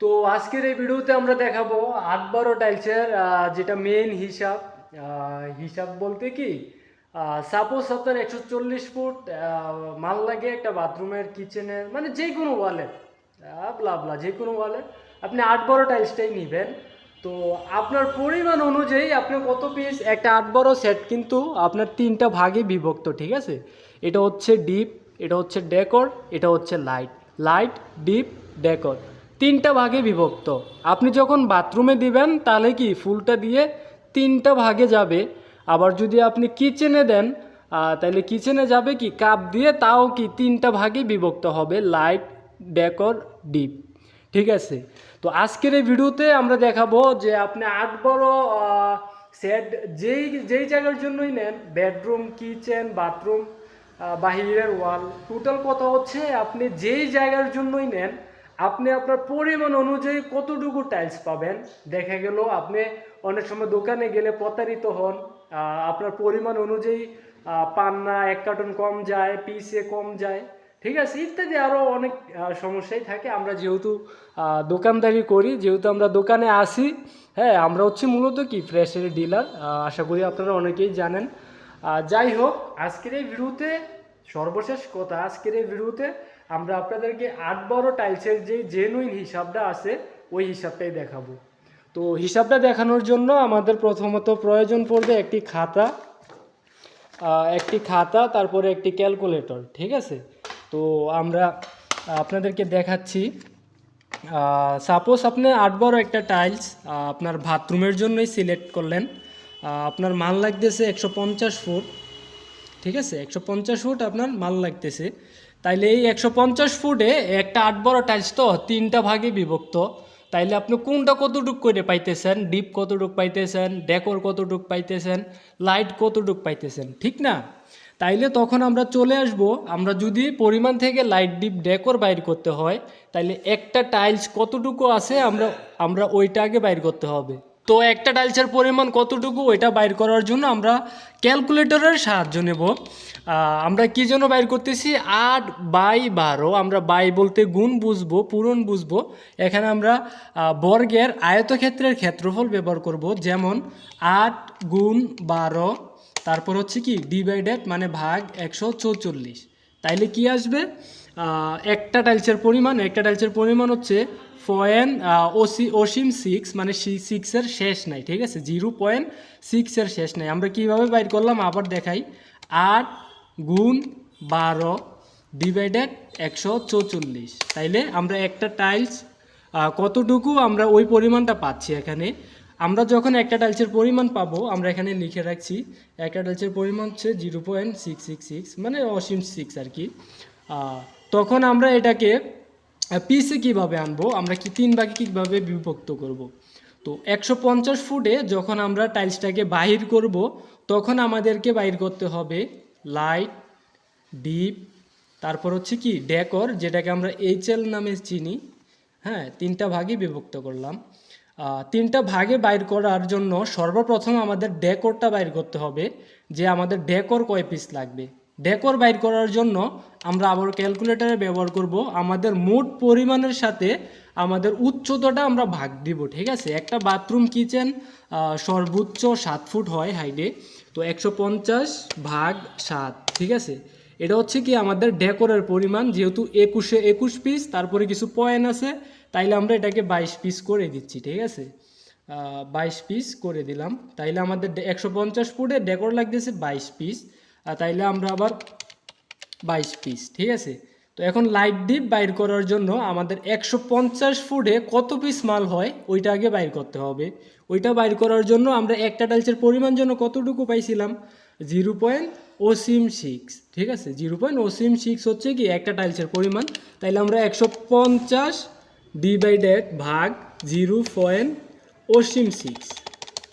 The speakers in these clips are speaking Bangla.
তো আজকের এই ভিডিওতে আমরা দেখাবো আট বারো টাইলসের যেটা মেন হিসাব হিসাব বলতে কি সাপোজ আপনার একশো চল্লিশ ফুট মাল লাগে একটা বাথরুমের কিচেনের মানে যে কোনো ওয়ালে ব্লা যে কোনো ওয়ালে আপনি আট বারো টাইলসটাই নেবেন। তো আপনার পরিমাণ অনুযায়ী আপনি কত পিস একটা আট বারো সেট কিন্তু আপনার তিনটা ভাগে বিভক্ত, ঠিক আছে? এটা হচ্ছে ডিপ এটা হচ্ছে ডেকর এটা হচ্ছে লাইট লাইট ডিপ ডেকর তিনটা ভাগে বিভক্ত। আপনি যখন বাথরুমে দিবেন, তাহলে কি ফুলটা দিয়ে তিনটা ভাগে যাবে? আবার যদি আপনি কিচেনে দেন তাহলে কিচেনে যাবে কি কাপ দিয়ে, তাও কি তিনটা ভাগে বিভক্ত হবে, লাইট, ডেকর, ডিপ। ঠিক আছে? তো আজকের এই ভিডিওতে আমরা দেখাবো যে আপনি আট বড় সেট যেই যেই জায়গার জন্যই নেন, বেডরুম, কিচেন, বাথরুম বাহিরের ওয়াল, টোটাল কথা হচ্ছে আপনি যেই জায়গার জন্যই নেন আপনি আপনার পরিমাণ অনুযায়ী কতটুকু টাইলস পাবেন? দেখা গেল আপনি অনেক সময় দোকানে গেলে প্রতারিত হন আপনার পরিমাণ অনুযায়ী আহ, পান না এক কার্টন কম যায় পিসে কম যায় ঠিক আছে? ইত্যাদি আরও অনেক সমস্যাই থাকে। আমরা যেহেতু দোকানদারি করি যেহেতু আমরা দোকানে আসি হ্যাঁ আমরা হচ্ছে মূলত কি ফ্রেশের ডিলার আশা করি আপনারা অনেকেই জানেন। যাই হোক আজকের এই ভিডিওতে সর্বশেষ কথা আজকের এই ভিডিওতে আমরা আপনাদেরকে আট বারো টাইলসের যে জেনুইন হিসাবটা আছে, ওই হিসাবটাই দেখাবো। তো হিসাবটা দেখানোর জন্য আমাদের প্রথমত প্রয়োজন পড়বে একটি খাতা একটি খাতা, তারপরে একটি ক্যালকুলেটর ঠিক আছে? তো আমরা আপনাদেরকে দেখাচ্ছি সাপোজ আপনি আট বারো একটা টাইলস আপনার বাথরুমের জন্যই সিলেক্ট করলেন। আপনার মাল লাগতেছে একশো পঞ্চাশ ফুট, ঠিক আছে? একশো পঞ্চাশ ফুট আপনার মাল লাগতেছে। তাইলে এই একশো পঞ্চাশ ফুটে একটা আট বড় টাইলস তো তিনটা ভাগে বিভক্ত। তাইলে আপনি কোনটা কতটুক করে পাইতেছেন? ডিপ কতটুক পাইতেছেন? ডেকোর কতটুক পাইতেছেন? লাইট কতটুক পাইতেছেন? ঠিক না? তাইলে তখন আমরা চলে আসব, আমরা যদি পরিমাণ থেকে লাইট ডিপ ডেকোর বাইর করতে হয়, তাইলে একটা টাইলস কতটুকু আছে আমরা আমরা ওইটা আগে বাইর করতে হবে। তো একটা ডালচার পরিমাণ কতটুকু ওইটা বাইর করার জন্য আমরা ক্যালকুলেটরের সাহায্য নেব। আমরা কি জন্য বাইর করতেছি? আট বাই বারো। আমরা বাই বলতে গুণ বুঝব, পূরণ বুঝব। এখানে আমরা বর্গের আয়তক্ষেত্রের ক্ষেত্রফল ব্যবহার করব, যেমন আট গুণ বারো, তারপর হচ্ছে কি? ডিভাইডেড মানে ভাগ একশো চৌচল্লিশ। তাইলে কি আসবে? একটা টাইলসের পরিমাণ, একটা টাইলসের পরিমাণ হচ্ছে পয়েন্ট ওসি অসীম সিক্স মানে সি সিক্সের শেষ নাই, ঠিক আছে? জিরো পয়েন্ট সিক্সের শেষ নাই। আমরা কীভাবে বাইর করলাম? আবার দেখাই। আট গুণ বারো ডিভাইডেড একশো চৌচল্লিশ। তাইলে আমরা একটা টাইলস কতটুকু আমরা ওই পরিমাণটা পাচ্ছি এখানে? আমরা যখন একটা টাইলসের পরিমাণ পাবো, আমরা এখানে লিখে রাখছি, একটা টাইলসের পরিমাণ হচ্ছে zero point six six six মানে অসীম সিক্স আর কি তখন আমরা এটাকে পিসে কীভাবে আনব, আমরা কি তিন ভাগে কীভাবে বিভক্ত করব। তো একশো পঞ্চাশ ফুটে যখন আমরা টাইলসটাকে বাহির করব, তখন আমাদেরকে বাইর করতে হবে লাইট ডিপ তারপর হচ্ছে কি ডেকর যেটাকে আমরা এইচএল নামে চিনি হ্যাঁ তিনটা ভাগে বিভক্ত করলাম তিনটা ভাগে বাইর করার জন্য সর্বপ্রথম আমাদের ডেকরটা বাইর করতে হবে, যে আমাদের ডেকর কয় পিস লাগবে। ডেকর বাইর করার জন্য আমরা আবার ক্যালকুলেটরে ব্যবহার করব, আমাদের মোট পরিমাণের সাথে আমাদের উচ্চতাটা আমরা ভাগ দিব, ঠিক আছে? একটা বাথরুম কিচেন সর্বোচ্চ সাত ফুট হয় হাইডে তো একশো পঞ্চাশ ভাগ সাত, ঠিক আছে? এটা হচ্ছে কি আমাদের ডেকোরের পরিমাণ, যেহেতু একুশে একুশ পিস তারপরে কিছু পয়েন্ট আছে তাইলে আমরা এটাকে বাইশ পিস করে দিচ্ছি, ঠিক আছে? বাইশ পিস করে দিলাম। তাইলে আমাদের একশো পঞ্চাশ ফুটে ডেকোর লাগতেছে বাইশ পিস আর তাইলে আমরা আবার বাইশ পিস ঠিক আছে? তো এখন লাইট ডিপ বাইর করার জন্য আমাদের একশো পঞ্চাশ ফুটে কত পিস মাল হয়, ওইটা আগে বাইর করতে হবে। ওইটা বাইর করার জন্য আমরা একটা টাইলসের পরিমাণ জন্য কতটুকু পাইছিলাম? জিরো পয়েন্ট ওসিম সিক্স ঠিক আছে? জিরো পয়েন্ট ওসিম সিক্স হচ্ছে কি একটা টাইলসের পরিমাণ। তাইলে আমরা একশো পঞ্চাশ ডিভাইডেড ভাগ জিরো পয়েন্ট ওসিম সিক্স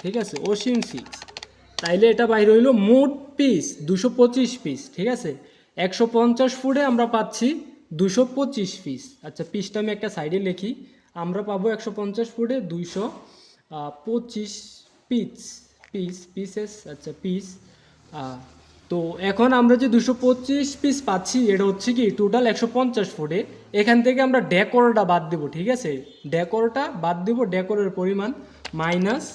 ঠিক আছে? ওসিম সিক্স তাইলে এটা বাইর হইল মোট পিস দুশো পঁচিশ পিস ঠিক আছে? একশো পঞ্চাশ ফুটে আমরা পাচ্ছি দুশো পঁচিশ পিস আচ্ছা পিসটা আমি একটা সাইডে লিখি। আমরা পাবো একশো পঞ্চাশ ফুটে দুইশো পঁচিশ পিস পিস পিসেস আচ্ছা পিস তো এখন আমরা যে দুশো পঁচিশ পিস পাচ্ছি, এটা হচ্ছে কি টোটাল একশো পঞ্চাশ ফুটে। এখান থেকে আমরা ডেকোরটা বাদ দিব, ঠিক আছে? ডেকোরটা বাদ দিব, ডেকোরের পরিমাণ মাইনাস,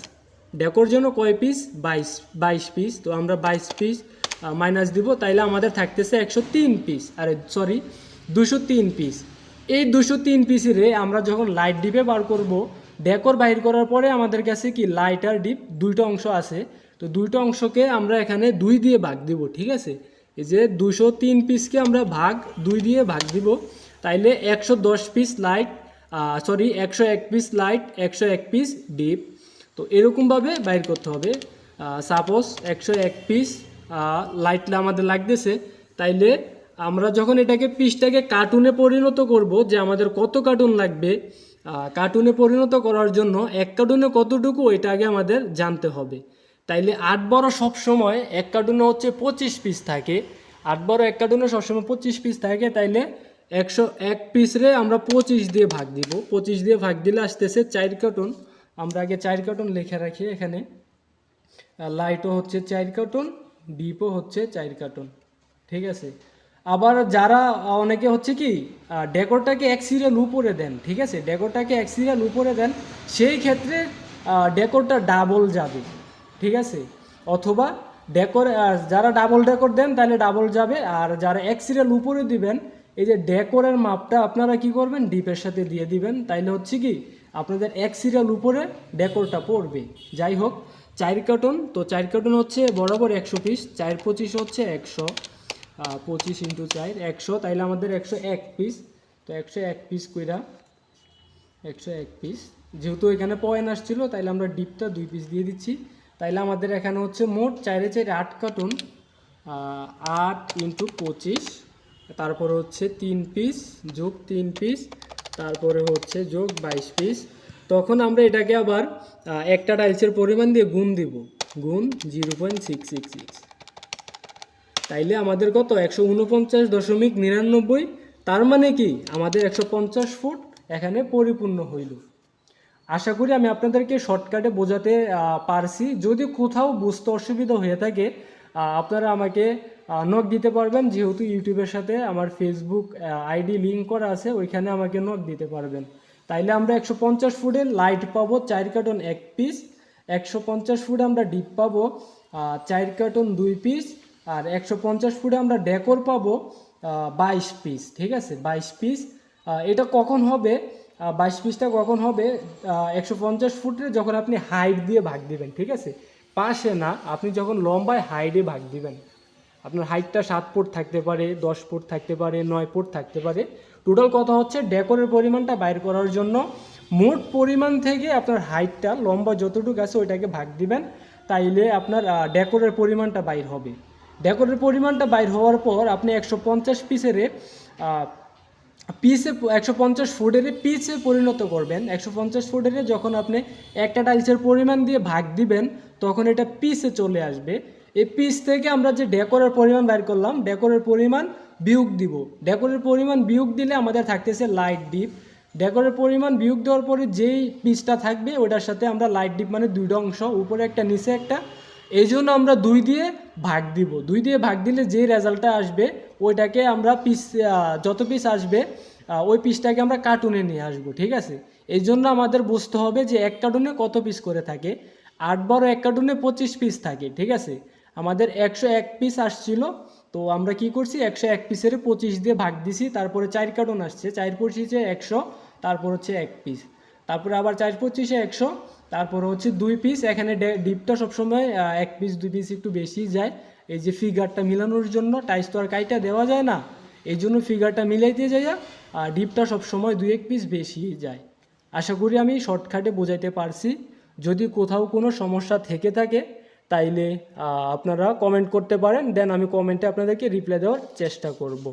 ডেকোর জন্য কয় পিস বাইশ বাইশ পিস তো আমরা বাইশ পিস মাইনাস দিব, তাইলে আমাদের থাকতেছে একশো তিন পিস আরে সরি দুশো তিন পিস এই দুশো তিন পিসেরে আমরা যখন লাইট ডিপে বার করব, ডেকোর বাইর করার পরে আমাদের কাছে কি লাইট আর ডিপ দুইটা অংশ আছে? তো দুইটা অংশকে আমরা এখানে দুই দিয়ে ভাগ দিব, ঠিক আছে? এই যে দুশো তিন পিসকে আমরা ভাগ, দুই দিয়ে ভাগ দিব। তাইলে একশো দশ পিস লাইট সরি একশো এক পিস লাইট একশো এক পিস ডিপ তো এরকমভাবে বাইর করতে হবে। সাপোজ একশো এক পিস লাইট আমাদের লাগতেছে। তাইলে আমরা যখন এটাকে পিসটাকে কার্টুনে পরিণত করব যে আমাদের কত কার্টুন লাগবে কার্টুনে পরিণত করার জন্য এক কার্টুনে কতটুকু এটা আগে আমাদের জানতে হবে। তাইলে আট বড় সবসময় এক কার্টুনে হচ্ছে পঁচিশ পিস থাকে। আট বড় এক কার্টুনে সবসময় পঁচিশ পিস থাকে। তাইলে একশো এক পিসরে আমরা পঁচিশ দিয়ে ভাগ দিব। পঁচিশ দিয়ে ভাগ দিলে আসতেছে চার কার্টুন। আমরা আগে চার কার্টুন লিখে রাখি এখানে। লাইটও হচ্ছে চার কার্টুন, ডিপও হচ্ছে চার কার্টুন। ঠিক আছে? আবার যারা, অনেকে হচ্ছে কি ডেকোরটাকে এক সিরিয়াল উপরে দেন, ঠিক আছে? ডেকোরটাকে এক সিরিয়াল উপরে দেন, সেই ক্ষেত্রে ডেকোরটা ডাবল যাবে, ঠিক আছে? অথবা ডেকোর যারা ডাবল ডেকোর দেন, তাহলে ডাবল যাবে। আর যারা এক সিরিয়াল উপরে দিবেন এই যে ডেকোরের মাপটা আপনারা কি করবেন? ডিপের সাথে দিয়ে দিবেন। তাইলে হচ্ছে কি, আপনাদের এক সিরিয়াল উপরে ডেকোরটা পড়বে। যাই হোক, চার কার্টন, তো চার কার্টন হচ্ছে বরাবর একশো পিস চার পঁচিশ হচ্ছে একশো পঁচিশ ইন্টু চার, একশো, তাইলে আমাদের একশো এক পিস তো একশো এক পিস কইরা একশো এক পিস যেহেতু এখানে পয়েন্ট আসছিল, তাইলে আমরা ডিপটা দুই পিস দিয়ে দিচ্ছি। তাইলে আমাদের এখানে হচ্ছে মোট চারে চারে আট কার্টুন আট ইন্টু পঁচিশ তারপরে হচ্ছে তিন পিস যোগ তিন পিস তারপরে হচ্ছে যোগ বাইশ পিস তখন আমরা এটাকে আবার একটা টাইলসের পরিমাণ দিয়ে গুণ দিব। গুণ জিরো পয়েন্ট সিক্স সিক্স তাইলে আমাদের কত? একশো উনপঞ্চাশ দশমিক নিরানব্বই। তার মানে কি? আমাদের একশো পঞ্চাশ ফুট এখানে পরিপূর্ণ হইল। আশা করি আমি আপনাদেরকে শর্টকাটে বোঝাতে পারছি। যদি কোথাও বুঝতে অসুবিধা হয়ে থাকে আপনারা আমাকে নক দিতে পারবেন। যেহেতু ইউটিউবের সাথে আমার ফেসবুক আইডি লিঙ্ক করা আছে, ওইখানে আমাকে নক দিতে পারবেন। তাইলে আমরা একশো পঞ্চাশ ফুটের লাইট পাবো চার কার্টন এক পিস একশো পঞ্চাশ ফুটে আমরা ডিপ পাবো চার কার্টন দুই পিস আর একশো পঞ্চাশ ফুটে আমরা ডেকোর পাবো বাইশ পিস ঠিক আছে? বাইশ পিস এটা কখন হবে? বাইশ পিসটা কখন হবে? একশো পঞ্চাশ ফুটে যখন আপনি হাইট দিয়ে ভাগ দিবেন, ঠিক আছে? পাশে না, আপনি যখন লম্বায় হাইটে ভাগ দিবেন আপনার হাইটটা সাত ফুট থাকতে পারে, দশ ফুট থাকতে পারে, নয় ফুট থাকতে পারে। টোটাল কথা হচ্ছে? ডেকোরের পরিমাণটা বাইর করার জন্য মোট পরিমাণ থেকে আপনার হাইটটা, লম্বা যতটুকু আছে ওইটাকে ভাগ দিবেন, তাইলে আপনার ডেকোরের পরিমাণটা বাইর হবে। ডেকোরের পরিমাণটা বাইর হওয়ার পর আপনি একশো পঞ্চাশ পিসের পিসে একশো পঞ্চাশ ফুটের পিসে পরিণত করবেন। একশো পঞ্চাশ ফুটের যখন আপনি একটা টাইলসের পরিমাণ দিয়ে ভাগ দিবেন, তখন এটা পিসে চলে আসবে। এই পিস থেকে আমরা যে ডেকোরের পরিমাণ বের করলাম ডেকোরের পরিমাণ বিয়োগ দিব। ডেকোরের পরিমাণ বিয়োগ দিলে আমাদের থাকতেছে লাইট ডিপ ডেকোরের পরিমাণ বিয়োগ দেওয়ার পরে যেই পিসটা থাকবে, ওটার সাথে আমরা লাইট ডিপ মানে দুইটা অংশ, উপরে একটা, নিচে একটা, এই জন্য আমরা দুই দিয়ে ভাগ দিব। দুই দিয়ে ভাগ দিলে যে রেজাল্টটা আসবে, ওইটাকে আমরা পিস যত পিস আসবে ওই পিসটাকে আমরা কার্টুনে নিয়ে আসব, ঠিক আছে? এই জন্য আমাদের বুঝতে হবে যে এক কার্টুনে কত পিস করে থাকে। আট বারো এক কার্টুনে পঁচিশ পিস থাকে, ঠিক আছে? আমাদের একশো এক পিস আসছিল, তো আমরা কি করছি, একশো এক পিসের পঁচিশ দিয়ে ভাগ দিছি, তারপরে চার কার্টন আসছে, চার পঁচিশে একশো, তারপর হচ্ছে এক পিস তারপরে আবার চার পঁচিশে একশো, তারপর হচ্ছে দুই পিস এখানে ডিপটা সবসময় এক পিস দুই পিস একটু বেশি যায়। এই যে ফিগারটা মিলানোর জন্য টাইস তো আর কাইটা দেওয়া যায় না, এই জন্য ফিগারটা মিলাইতে যাইয়া আর ডিপটা সবসময় দুই এক পিস বেশি যায়। আশা করি আমি শর্টকাটে বোঝাইতে পারছি। যদি কোথাও কোনো সমস্যা থেকে থাকে তাইলে আপনারা কমেন্ট করতে পারেন দেন আমি কমেন্টে আপনাদেরকে রিপ্লাই দেওয়ার চেষ্টা করব।